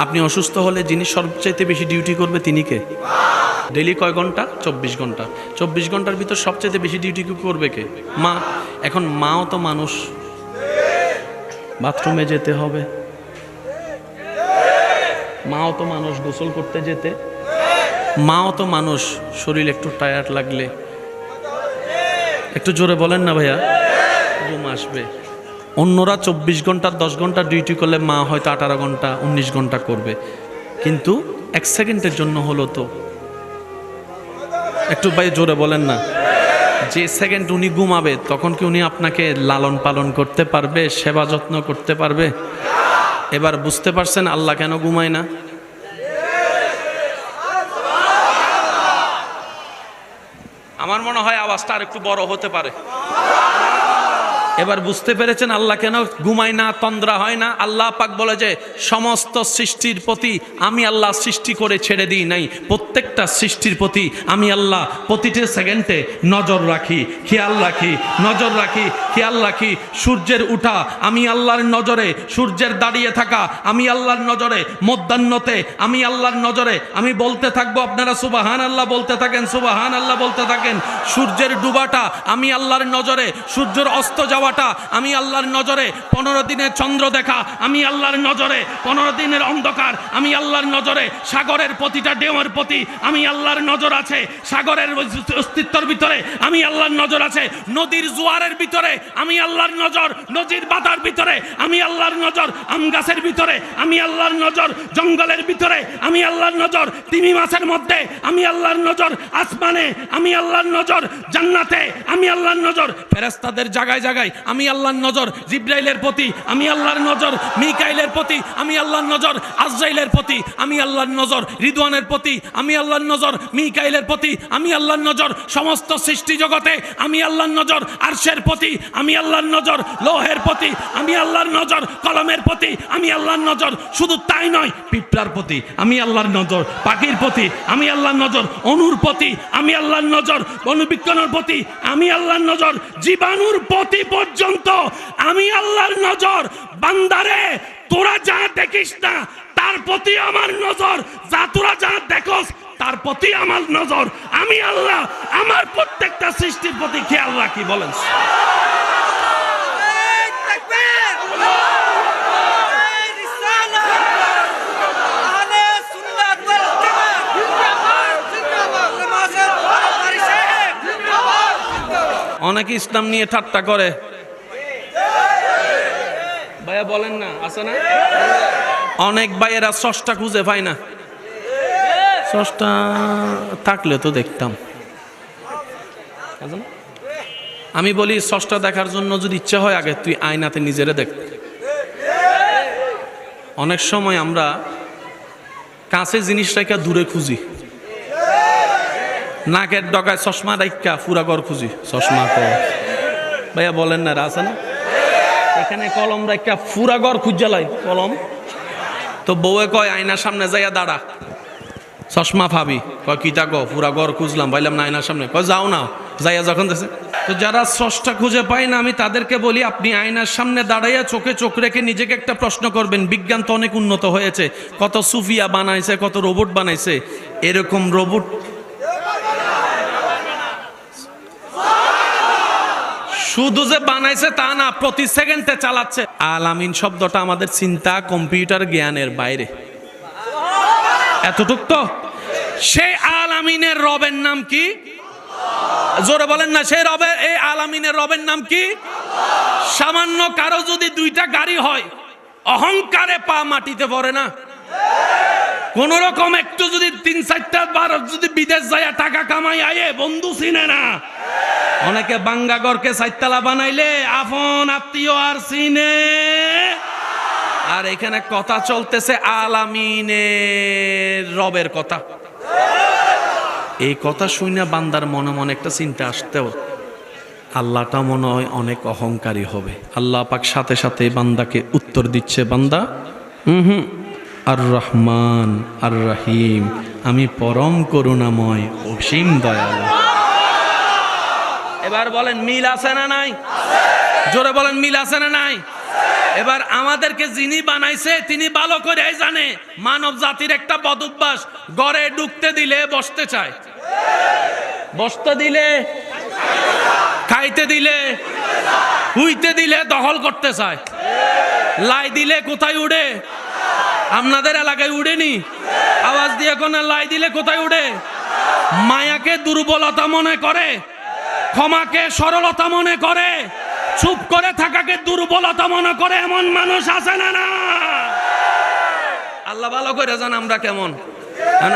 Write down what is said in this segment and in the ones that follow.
আপনি অসুস্থ হলে যিনি সবচাইতে বেশি ডিউটি করবে তিনি কে? ডেলি কয় ঘণ্টা? চব্বিশ ঘণ্টা। চব্বিশ ঘণ্টার ভিতর সবচাইতে বেশি ডিউটি করবে কে? মা, এখন মাও তো মানুষ। বাথরুমে যেতে হবে। মাও তো মানুষ, গোসল করতে যেতে। মাও তো মানুষ, শরীর একটু টায়ার্ড লাগলে। একটু জোরে বলেন না ভাইয়া? ঘুম আসবে। অন্যরা চব্বিশ ঘণ্টা, দশ ঘণ্টা ডিউটি করলে মা হয়তো আঠারো ঘণ্টা, উনিশ ঘণ্টা করবে। কিন্তু এক সেকেন্ডের জন্য হলো তো। একটু ভাই জোরে বলেন না। যে সেকেন্ড উনি ঘুমাবে, তখন কি উনি আপনাকে লালন পালন করতে পারবে, সেবা যত্ন করতে পারবে? এবার বুঝতে পারছেন আল্লাহ কেন ঘুমায় না? আমার মনে হয় আওয়াজটা আর একটু বড় হতে পারে। এবার বুঝতে পেরেছেন আল্লাহ কেন ঘুমায় না, তন্দ্রা হয় না? আল্লাহ পাক বলে যে, সমস্ত সৃষ্টির প্রতি আমি আল্লাহ সৃষ্টি করে ছেড়ে দিই নাই। প্রত্যেকটা সৃষ্টির প্রতি আমি আল্লাহ প্রতিটি সেকেন্ডে নজর রাখি, খেয়াল রাখি, নজর রাখি, খেয়াল রাখি। সূর্যের উঠা, আমি আল্লাহর নজরে, সূর্যের দাঁড়িয়ে থাকা, আমি আল্লাহর নজরে, মধ্যাহ্নতে আমি আল্লাহর নজরে। আমি বলতে থাকব আপনারা সুবাহান আল্লাহ বলতে থাকেন সুবাহান আল্লাহ বলতে থাকেন। সূর্যের ডুবাটা, আমি আল্লাহর নজরে, সূর্যের অস্ত যাওয়াটা আমি আল্লাহর নজরে পনেরো দিনের চন্দ্র দেখা আমি আল্লাহর নজরে পনেরো দিনের অন্ধকার আমি আল্লাহর নজরে সাগরের প্রতিটা ডেমের প্রতি আমি আল্লাহর নজর আছে সাগরের অস্তিত্বর ভিতরে আমি আল্লাহর নজর আছে নদীর জোয়ারের ভিতরে আমি আল্লাহর নজর নদীর বাতার ভিতরে আমি আল্লাহর নজর আম গাছের ভিতরে আমি আল্লাহর নজর জঙ্গলের ভিতরে আমি আল্লাহর নজর তিমি মাছের মধ্যে আমি আল্লাহর নজর আসমানে আমি আল্লাহর নজর জান্নাতে আমি আল্লাহর নজর ফেরেস্তাদের জায়গায় জায়গায় আমি আল্লাহর নজর জিব্রাইলের প্রতি আমি আল্লাহর নজর মিকাইলের প্রতি আমি আল্লাহর নজর আজরাইলের প্রতি আমি আল্লাহর নজর রিদওয়ানের প্রতি আমি আল্লাহর নজর মিকাইলের প্রতি আমি আল্লাহর নজর সমস্ত সৃষ্টি জগতে আমি আল্লাহর নজর আরশের প্রতি আমি আল্লাহর নজর লোহের প্রতি আমি আল্লাহর নজর কলমের প্রতি আমি আল্লাহর নজর শুধু তাই নয় পিঁপড়ার প্রতি আমি আল্লাহর নজর পাখির প্রতি আমি আল্লাহর নজর অনুর প্রতি আমি আল্লাহর নজর অনুবিজ্ঞানের প্রতি আমি আল্লাহর নজর জীবাণুর প্রতি পর্যন্ত আমি আল্লাহর নজর, বান্দারে, তোরা যা দেখিস না, তার প্রতি আমার নজর। যা তোরা যা দেখোস, তার প্রতি আমার নজর। আমি আল্লাহ, আমার প্রত্যেকটা সৃষ্টির প্রতি খেয়াল রাখি, বলেন। অনেকে ইসলাম নিয়ে ঠাট্টা করে। ভাইয়া বলেন না, আছে না? অনেক ভাইয়েরা সষ্টা খুঁজে পায় না। সষ্টা থাকলে তো দেখতাম। আমি বলি সষ্টা দেখার জন্য যদি ইচ্ছা হয়, আগে তুই আয়নাতে নিজেরে দেখ। অনেক সময় আমরা কাছে জিনিস রেখা দূরে খুঁজি। নাকের ডগায় চশমা রাইকা ফুরা ঘর খুঁজি। চশমা কর ভাইয়া বলেন না আছে না? এখানে কলম রাইকা ফুরা ঘর খুঁজালাই কলম। তো বউয়ে কয়, আয়নার সামনে যাইয়া দাঁড়া। চশমা ফাবি। কয় কিতা গো পুরা ঘর খুঁজলাম ভাইলাম না আয়নার সামনে। কয়, যাও না, যাইয়া যখন দেখছে। তো যারা স্রষ্টা খুঁজে পায় না, আমি তাদেরকে বলি, আপনি আয়নার সামনে দাঁড়াইয়া চোখে চোখ রেখে নিজেকে একটা প্রশ্ন করবেন, বিজ্ঞান তো অনেক উন্নত হয়েছে, কত সুফিয়া বানাইছে, কত রোবট বানাইছে। এরকম রোবট শুধু যে বানাইছে তা না, প্রতি সেকেন্ডে চালাচ্ছে। আলামিন শব্দটা আমাদের চিন্তা, কম্পিউটার জ্ঞানের বাইরে। এতটুক তো? সেই আলামিনের রবের নাম কি? জোরে বলেন না, সেই রবের, এই আলামিনের রবের নাম কি? সামান্য কারও যদি দুইটা গাড়ি হয়, অহংকারে পা মাটিতে পড়ে না। কোন রকম একটু যদি তিন চারটা বার যদি বিদেশ যায় টাকা কামাই আয়ে বন্ধু চিনে না। অনেকে বাঙ্গাগরকে চারতলা বানাইলে আপন আত্মীয় আর চিনে। আর এখানে কথা চলতেছে আলামিনের রবের কথা। এই কথা শুনে বান্দার মনে মনে একটা চিন্তা আসতেও, আল্লাহটা মনে হয় অনেক অহংকারী হবে। আল্লাহ পাক সাথে সাথে বান্দাকে উত্তর দিচ্ছে, বান্দা হুম হুম আর রহমান আর রাহিম আমি পরম করুণাময়, অসীম দয়ালু। এবার বলেন মিল আছে না নাই? জোরে বলেন মিল আছে না নাই? এবার আমাদেরকে যিনি বানাইছে, তিনি ভালো করে জানে। মানব জাতির একটা বদভ্যাস, গড়ে ঢুকতে দিলে বসতে চায়। বসতে দিলে, খাইতে দিলে, হুইতে দিলে দখল করতে চায়। লাই দিলে কোথায় উড়ে? আপনাদের এলাকায় উড়েনি? আওয়াজ দিয়ে কোন, লাই দিলে কোথায় উড়ে? মায়াকে দুর্বলতা মনে করে? ক্ষমাকে সরলতা মনে করে, চুপ করে থাকাকে দুর্বলতা মনে করে, এমন মানুষ আছে না না। আল্লাহ ভালো করে জান আমরা কেমন।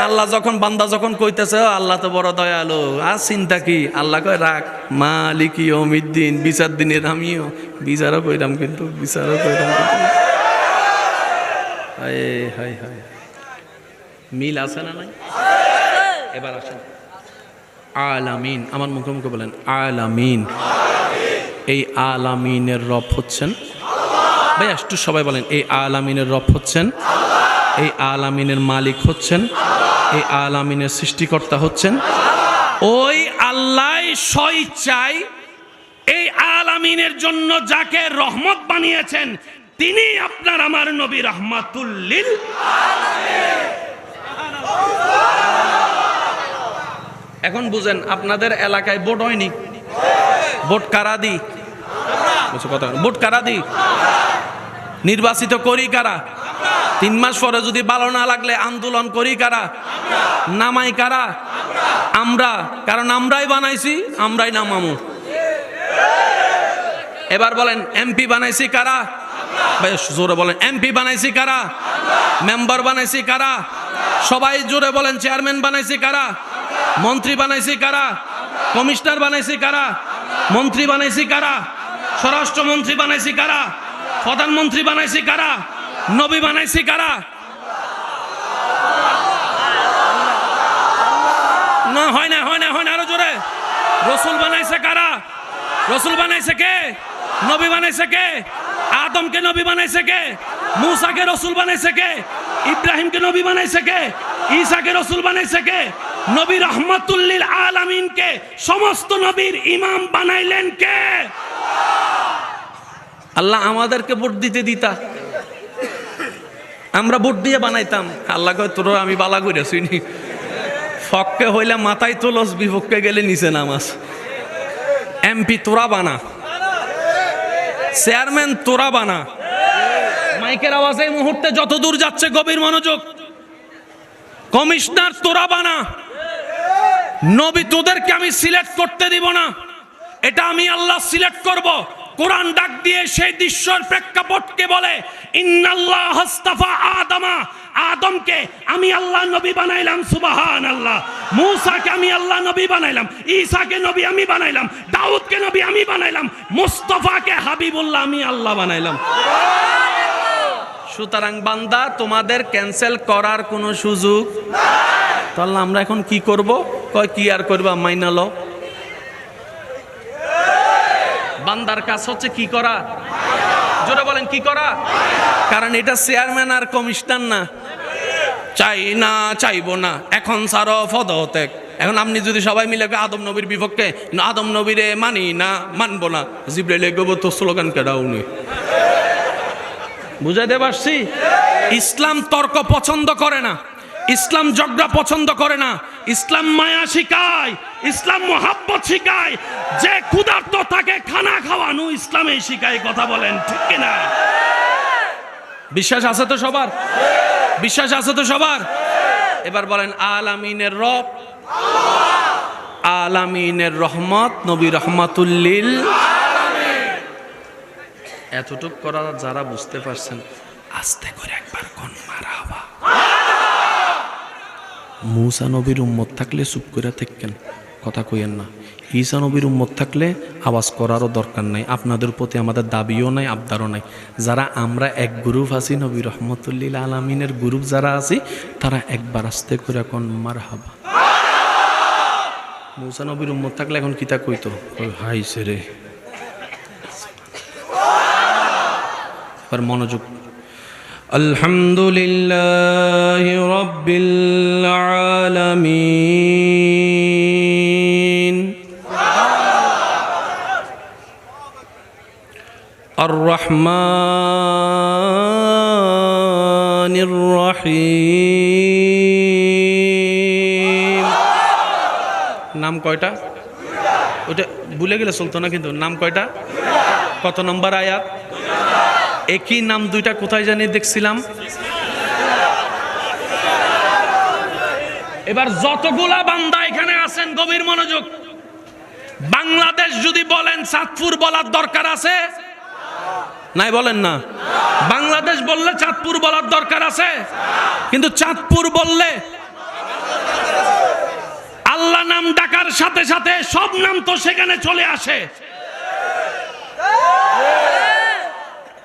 আল্লাহ যখন, বান্দা যখন কইতেছে আল্লাহ তো বড় দয়ালু, আর চিন্তা কি? আল্লাহ কয়, রাখ, মালিকি অমিদ্দিন বিচার দিনের আমিও, বিচারও কইরাম কিন্তু, বিচারও কইরাম মিল আছে না নাই? এবার আসেন। আলামিন। আমার মুখে মুখে বলেন, আলামিন। এই আলামিনের রব হচ্ছেন। ভাই, একটু সবাই বলেন, এই আলামিনের রব হচ্ছেন। এই আলামিনের মালিক হচ্ছেন। এই আলামিনের সৃষ্টিকর্তা হচ্ছেন। ওই আল্লাহ সই চাই। এই আলামিনের জন্য যাকে রহমত বানিয়েছেন, তিনি আপনার আমার নবী রহমাতুল্লিল এখন বুঝেন, আপনাদের এলাকায় ভোট হয়নি। ভোট কারা দি? কথা। ভোট কারা দি? নির্বাচিত করি কারা? তিন মাস পরে যদি ভালো না লাগলে আন্দোলন করি কারা? নামাই কারা? আমরা, কারণ আমরাই বানাইছি, আমরাই নামামু। এবার বলেন, এমপি বানাইছি কারা? জোরে বলেন, এমপি বানাইছি কারা? মেম্বার বানাইছি কারা? সবাই জোরে বলেন, চেয়ারম্যান বানাইছি কারা? মন্ত্রী বানাইছি কারা? কমিশনার বানাইছি কারা? মন্ত্রী বানাইছি কারা? স্বরাষ্ট্রমন্ত্রী বানাইছি কারা? প্রধানমন্ত্রী বানাইছি কারা? নবী বানাইছি কারা? না, হয় না হয় না হয় না, আরও জোরে। রসুল বানাইছে কারা? রসুল বানাইছে কে? নবী বানাইছে কে? আদমকে নবী বানাইছে কে? মুসাকে রসুল বানাইছে কে? ইব্রাহিমকে নবী বানাইছে কে? ঈসাকে রসুল বানাইছে কে? নবী রহমতুল্লিল আলামিনকে সমস্ত নবীর ইমাম বানাইলেন কে? আল্লাহ আমাদেরকে ভোট দিতে দিতা। আমরা ভোট দিয়ে বানাইতাম। আল্লাহ তোর আমি বালা করে শুনি ফককে হইলে মাথায় তোলস, বিপক্ষে গেলে নিচে নামাস। এমপি, তোরা বানা। চেয়ারম্যান, তোরা বানা। মাইকের আওয়াজ মুহূর্তে যত দূর যাচ্ছে গভীর মনোযোগ। কমিশনার, তোরা বানা। নবী, তোদেরকে আমি সিলেক্ট করতে দিব না। এটা আমি আল্লাহ সিলেক্ট করব। কোরআন ডাক দিয়ে সেই দৃশ্যর প্রেক্ষাপটকে বলে, ইন্নাল্লাহ হাস্তাফা আদমা। আদমকে আমি আল্লাহ নবী বানাইলাম সুবাহান আল্লাহ মূসাকে আমি আল্লাহ নবী বানাইলাম, ঈসাকে নবী আমি বানাইলাম, দাউদকে নবী আমি বানাইলাম, মুস্তফাকে হাবিবুল্লাহ আমি আল্লাহ বানাইলাম। সুতরাং বান্দা, তোমাদের ক্যান্সেল করার কোনো সুযোগ তাহলে আমরা এখন কি করব? কয়, কি আর করবা মাইনালো বান্দার কাজ হচ্ছে কি করা? জোরে বলেন, কি করা? কারণ এটা চেয়ারম্যান আর কমিশনার না। চাই না, চাইব না। এখন সারো ফদতেক এখন আপনি যদি সবাই মিলে আদম নবীর বিপক্ষে, আদম নবীরে মানি না, মানবো না। জিব্রাইলে গব তো স্লোগান কেডাও নেই বুঝাইতে পারছি? ইসলাম তর্ক পছন্দ করে না। ইসলাম ঝগড়া পছন্দ করে না। ইসলাম মায়া শিখায়, ইসলাম মোহাব্বত শিখায়। যে ক্ষুধার্ত তাকে খানা খাওয়ানো ইসলামে শিখায় কথা বলেন, ঠিক কিনা? বিশ্বাস আছে তো সবার? বিশ্বাস আছে তো সবার? এবার বলেন, আলামিনের রব, আলামিনের রহমত, নবী রহমাতুল্লিল। এতটুক করা যারা বুঝতে পারছেন, আস্তে করে একবার কোন মারা হবা মুসা নবীর উম্মত থাকলে চুপ করে থাকেন কথা কইেন না। ঈসা নবীর উম্মত থাকলে আওয়াজ করারও দরকার নাই। আপনাদের প্রতি আমাদের দাবিও নাই আবদারও নাই। যারা আমরা এক গ্রুপ আছি নবী রহমতুল্লিল আলমিনের গ্রুপ যারা আছি তারা একবার আসতে করে এখন মার হাবা মুসা নবীর উম্মত থাকলে এখন কিতা কইতো? কই, হাই রে এবার মনোযোগ الحمد لله رب العالمين الرحمن الرحيم নাম কয়টা? ওটা ভুলে গেলে চলতো না কিন্তু। নাম কয়টা? কত নম্বর আয়াত? একই নাম দুইটা কোথায় জানি দেখছিলাম। এবার যতগুলা বান্দা এখানে আছেন, গভীর মনোযোগ। বাংলাদেশ যদি বলেন চাঁদপুর বলার দরকার আছে? নাই বলেন না। বাংলাদেশ বললে চাঁদপুর বলার দরকার আছে? কিন্তু চাঁদপুর বললে আল্লাহ নাম ডাকার সাথে সাথে সব নাম তো সেখানে চলে আসে।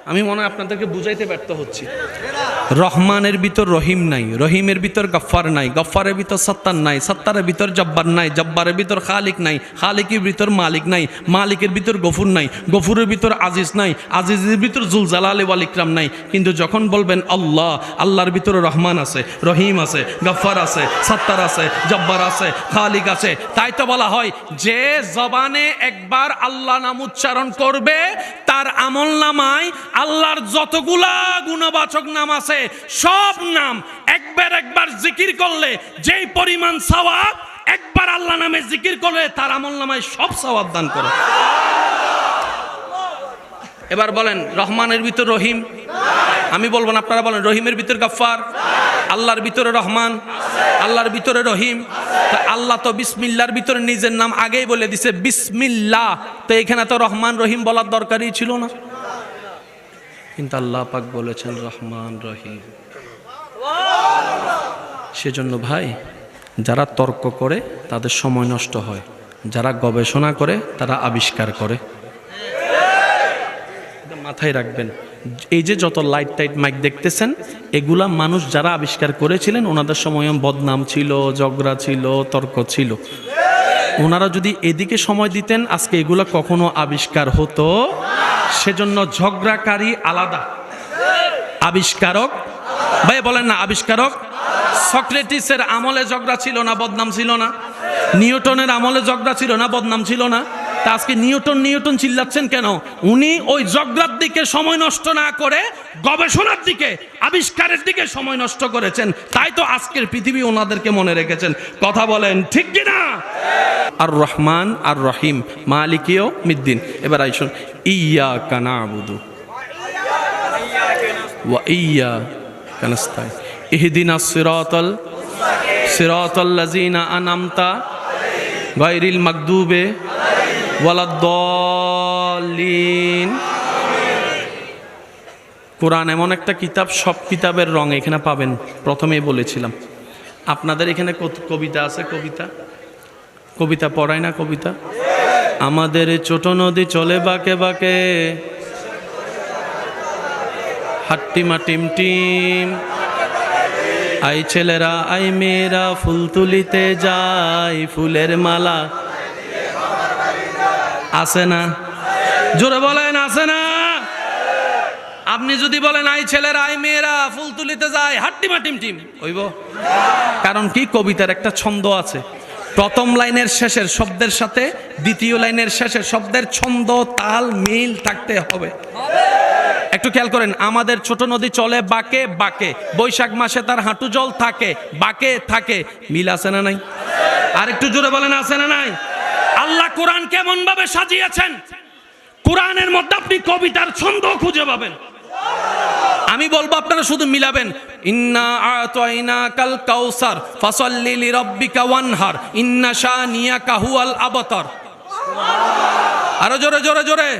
আমি মনে হয় আপনাদেরকে বুঝাইতে ব্যর্থ হচ্ছি। রহমানের ভিতর রহিম নাই, রহিমের ভিতর গফ্ফার নাই, গফ্ফারের ভিতর সত্তার নাই, সত্তারের ভিতর জব্বার নাই, জব্বারের ভিতর খালিক নাই, খালিকের ভিতর মালিক নাই, মালিকের ভিতর গফুর নাই, গফুরের ভিতর আজিজ নাই, আজিজের ভিতর জুল জালালে ওয়াল ইকরাম নাই। কিন্তু যখন বলবেন আল্লাহ, আল্লাহর ভিতরে রহমান আছে, রহিম আছে, গফ্ফার আছে, সত্তার আছে, জব্বার আছে, খালিক আছে, তাই তো বলা হয়, যে জবানে একবার আল্লাহ নাম উচ্চারণ করবে, তার আমল নামায় আল্লাহর যতগুলা গুণবাচক নাম আছে সব নাম একবার একবার জিকির করলে যেই পরিমাণ সওয়াব, একবার আল্লাহ নামে জিকির করলে তার আমল নামায় সব সওয়াব দান করে। এবার বলেন, রহমানের ভিতর রহিম? আমি বলব আপনারা বলেন, রহিমের ভিতর গাফার আল্লাহর ভিতরে রহমান? আল্লাহর ভিতরে রহিম? তা আল্লাহ তো বিসমিল্লার ভিতরে নিজের নাম আগেই বলে দিছে, বিসমিল্লাহ। তো এখানে তো রহমান, রহিম বলার দরকারই ছিল না। কিন্তু আল্লাহ পাক বলেছেন, রহমান রহিম। সেজন্য ভাই, যারা তর্ক করে, তাদের সময় নষ্ট হয়। যারা গবেষণা করে, তারা আবিষ্কার করে। মাথায় রাখবেন। এই যে যত লাইট টাইট মাইক দেখতেছেন, এগুলা মানুষ যারা আবিষ্কার করেছিলেন, ওনাদের সময় বদনাম ছিল, ঝগড়া ছিল, তর্ক ছিল। ওনারা যদি এদিকে সময় দিতেন, আজকে এগুলো কখনো আবিষ্কার হতো? সেজন্য ঝগড়াকারী আলাদা। আবিষ্কারক? ভাই, বলেন না, আবিষ্কারক? সক্রেটিসের আমলে ঝগড়া ছিল না, বদনাম ছিল না? নিউটনের আমলে ঝগড়া ছিল না, বদনাম ছিল না? তা আজকে নিউটন নিউটন চিল্লাচ্ছেন কেন? উনি ওই ঝগড়ার দিকে সময় নষ্ট না করে গবেষণার দিকে, আবিষ্কারের দিকে সময় নষ্ট করেছেন। তাই তো আজকের পৃথিবী ওনাদেরকে মনে রেখেছেন। কথা বলেন, ঠিক কিনা আর রহমান আর রহিম মালিকীয় মিদ্দিন। এবার আইসুন ইয়া কানা আবুদু ওয়া ইয়া কানাস্তাই ইহদিনা সিরাতাল সিরাতাল লাযিনা আনামতা গায়রিল মাগদুবে কোরআন এমন একটা কিতাব, সব কিতাবের রং এখানে পাবেন, প্রথমেই বলেছিলাম। আপনাদের এখানে কবিতা আছে, কবিতা? কবিতা পড়ায় না কবিতা? আমাদের ছোট নদী চলে বাঁকে বাঁকে। হাট্টিমা টিম টিম। আই ছেলেরা আই মেয়েরা, ফুল তুলিতে যায়, ফুলের মালা আছে না? জোরে বলেন, আছে না? আপনি যদি বলেন, আই ছেলেরা, আই মেয়েরা, ফুল তুলিতে যায় হাট্টিমা টিম টিম হইব। কারণ কি? কবিতার একটা ছন্দ আছে। প্রথম লাইনের শেষের শব্দের সাথে দ্বিতীয় লাইনের শেষের শব্দের ছন্দ, তাল, মিল থাকতে হবে। একটু খেয়াল করেন, আমাদের ছোট নদী চলে বাকে বাকে, বৈশাখ মাসে তার হাঁটু জল থাকে, বাকে থাকে। মিল আছে না নাই? আর একটু জোরে বলেন, আছে না নাই? আল্লাহ কোরআন কেমন ভাবে সাজিয়েছেন? কোরআনের মধ্যে আপনি কবিতার ছন্দ খুঁজে পাবেন। আমি বলব আপনারা শুধু মিলাবেন। ইন্না আতাইনা কাল কাউসার, ফাসাল্লি লিরাব্বিকা ওয়ানহার, ইন্না শানিয়াকা কাহুয়াল আবতার। আরও জোরে জোরে জোরে।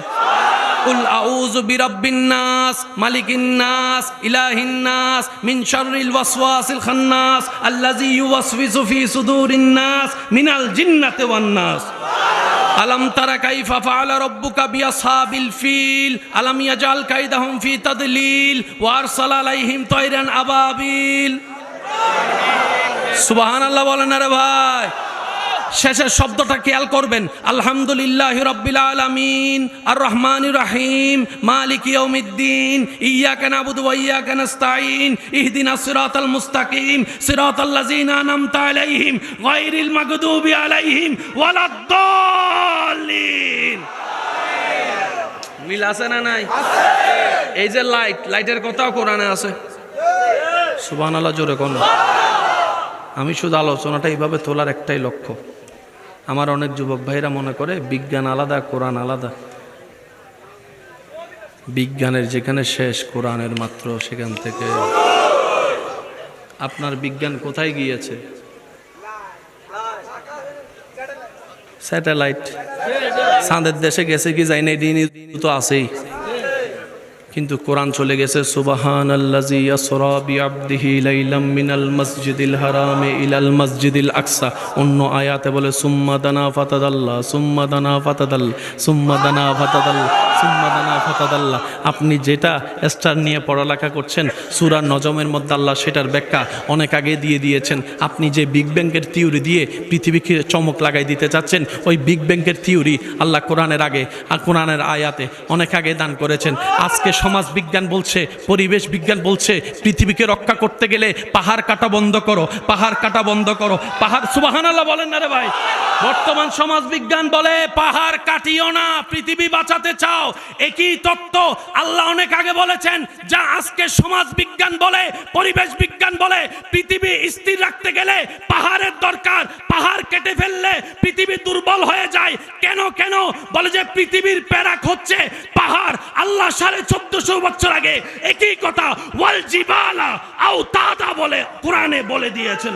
কুল আউযু বিরাব্বিন নাস, মালিকিন নাস, ইলাহিন নাস শাররিল ওয়াসওয়াসিল খান্নাস, আল্লাযী ইউওয়াসওয়িসু ফি সুদুরিন মিনাল আলম আলাইহিম আবাবিল। বলেন আরে ভাই। শেষের শব্দটা খেয়াল করবেন। আলহামদুলিল্লাহ রব্বিল আলামিন আর রহমান রাহিম, মালিক ইয়াউমিদ্দিন ইয়াকা নাবুদু ওয়া ইয়াকা নাস্তাইন ইহদিনাস সিরাতাল মুস্তাকিম, সিরাতাল লাযিনা আনআমতা আলাইহিম, গায়রিল মাগদুবি আলাইহিম, ওয়ালাদ-দাল্লিন। মিল আছে না নাই? এই যে লাইট, লাইটের কথাও কোরআনে আছে। সুবান আল্লাহ জোরে কোন। আমি শুধু আলোচনাটা এইভাবে তোলার একটাই লক্ষ্য। আমার অনেক যুবক ভাইরা মনে করে, বিজ্ঞান আলাদা, কোরআন আলাদা। বিজ্ঞানের যেখানে শেষ, কোরআনের মাত্র সেখান থেকে। আপনার বিজ্ঞান কোথায় গিয়েছে? স্যাটেলাইট। চাঁদের দেশে গেছে কি যাই না এদিনই তো আছেই। কিন্তু কোরআন চলে গেছে সুবাহান মিনাল ইলাল অন্য আয়াতে বলে আপনি যেটা স্টার নিয়ে পড়ালেখা করছেন, সূরা নজমের মধ্যে আল্লাহ সেটার ব্যাখ্যা অনেক আগে দিয়ে দিয়েছেন। আপনি যে বিগ ব্যাংকের থিওরি দিয়ে পৃথিবীকে চমক লাগাই দিতে চাচ্ছেন, ওই বিগ ব্যাংকের থিওরি আল্লাহ কোরআনের আগে আর কোরআনের আয়াতে অনেক আগে দান করেছেন। আজকে সমাজ বিজ্ঞান বলছে পরিবেশ বিজ্ঞান বলছে, পৃথিবীকে রক্ষা করতে গেলে পাহাড় কাটা বন্ধ করো, পাহাড় কাটা বন্ধ করো। পাহাড় সুবাহান আল্লাহ বলেন না রে ভাই। বর্তমান সমাজ বিজ্ঞান বলে, পাহাড় কাটিও না, পৃথিবী বাঁচাতে চাও। একই তত্ত্ব আল্লাহ অনেক আগে বলেছেন, যা আজকে সমাজ বিজ্ঞান বলে পরিবেশ বিজ্ঞান বলে, পৃথিবী স্থির রাখতে গেলে পাহাড়ের দরকার। পাহাড় কেটে ফেললে পৃথিবী দুর্বল হয়ে যায়। কেন কেন? বলে যে পৃথিবীর প্যারাক হচ্ছে পাহাড় আল্লাহ সাড়ে চোদ্দশো বছর আগে একই কথা ওয়াল জিবালা আও তাদা বলে কোরআনে বলে দিয়েছেন।